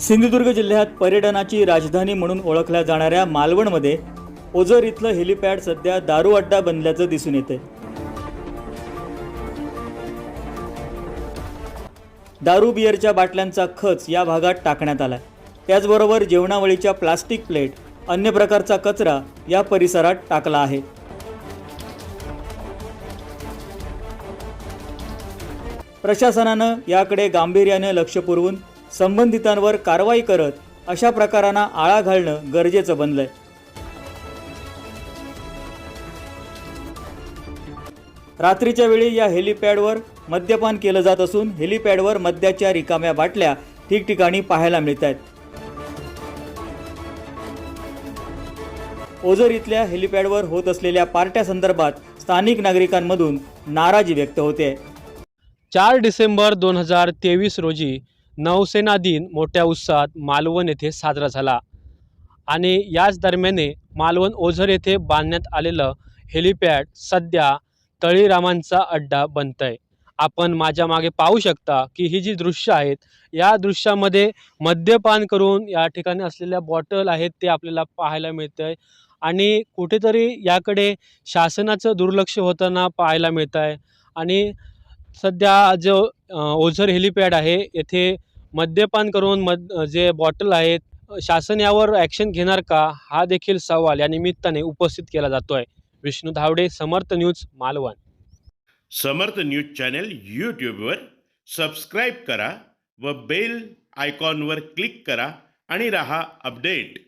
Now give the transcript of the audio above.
सिंधुदुर्ग जिल्ह्यात पर्यटनाची राजधानी म्हणून ओळखल्या जाणाऱ्या मालवणमध्ये ओझर इथलं हेलिपॅड सध्या दारू अड्डा बनल्याचं दिसून येते दारू बियरच्या बाटल्यांचा खच या भागात टाकण्यात आला त्याचबरोबर जेवणावळीच्या प्लास्टिक प्लेट अन्य प्रकारचा कचरा या परिसरात टाकला आहे. प्रशासनानं याकडे गांभीर्याने लक्ष पुरवून संबंधितांवर कारवाई करत अशा प्रकारांना आळा घालणं गरजेचं बनलंय. रात्रीच्या वेळी या हेलिपॅडवर मद्यपान केलं जात असून हेलिपॅडवर मद्याच्या रिकाम्या बाटल्या ठिकठिकाणी पाहायला मिळत आहेत ओझर इथल्या हेलिपॅडवर होत असलेल्या पार्ट्या संदर्भात स्थानिक नागरिकांमधून नाराजी व्यक्त होते चार डिसेंबर दोन हजार तेवीस रोजी नौसेना दिन मोठ्या उत्साहात मालवण येथे साजरा झाला. आणि याच दरम्याने मालवण ओझर येथे बांधण्यात आलेलं हेलिपॅड सध्या तळीरामांचा अड्डा बनत आहे आपण माझ्या मागे पाहू शकता की ही जी दृश्य आहेत या दृश्यामध्ये मद्यपान करून या ठिकाणी असलेल्या बॉटल आहेत ते आपल्याला पाहायला मिळतं आहे आणि कुठेतरी याकडे शासनाचं दुर्लक्ष होताना पाहायला मिळतं आहे आणि सध्या जो ओझर हेलिपॅड आहे. येथे मद्यपान करून मद जे बॉटल आहेत शासन यावर ॲक्शन घेणार का? हा देखील सवाल या निमित्ताने उपस्थित केला जातो आहे Vishnu Dhawade Samarth news Malvan. Samarth news channel यूट्यूबवर सबस्क्राईब करा व बेल आयकॉनवर क्लिक करा आणि रहा अपडेट.